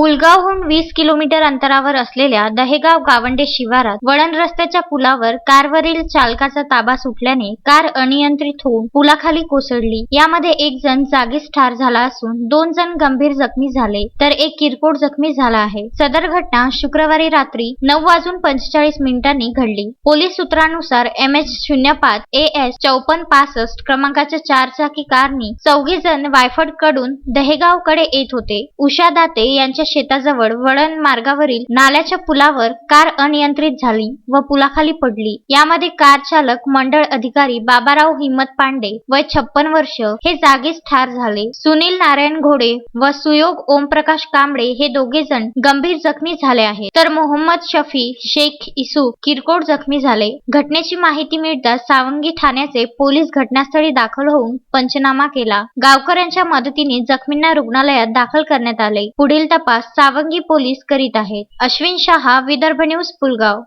पुलगावहून वीस किलोमीटर अंतरावर असलेल्या दहेगाव गावंडे शिवारात वळण रस्त्याच्या पुलावर कारवरील चालकाचा ताबा सुटल्याने कार अनियंत्रित होऊन पुलाखाली कोसळली. यामध्ये एक जण जागीच ठार झाला असून दोन जण गंभीर जखमी झाले तर एक किरकोळ जखमी झाला आहे. सदर घटना शुक्रवारी रात्री नऊ वाजून पंचेचाळीस मिनिटांनी घडली. पोलीस सूत्रानुसार एम एच शून्य पाच ए एस चौपन्न पासष्ट क्रमांकाच्या चारचाकी कारनी चौघी जण वायफडकडून दहेगावकडे येत होते. उषा दाते यांच्या शेताजवळ वळण मार्गावरील नाल्याच्या पुलावर कार अनियंत्रित झाली व पुलाखाली पडली. यामध्ये कार चालक मंडळ अधिकारी बाबाराव हिम्मत पांडे वय छप्पन वर्ष हे जागीच ठार झाले. सुनील नारायण घोडे व सुयोग ओमप्रकाश कांबळे हे दोघे जण गंभीर जखमी झाले आहेत. तर मोहम्मद शफी शेख इसू किरकोळ जखमी झाले. घटनेची माहिती मिळताच सावंगी ठाण्याचे पोलीस घटनास्थळी दाखल होऊन पंचनामा केला. गावकऱ्यांच्या मदतीने जखमींना रुग्णालयात दाखल करण्यात आले. पुढील तपास तपास सावंगी पोलीस करीत आहेत. अश्विन शहा विदर्भ न्यूज पुलगाव.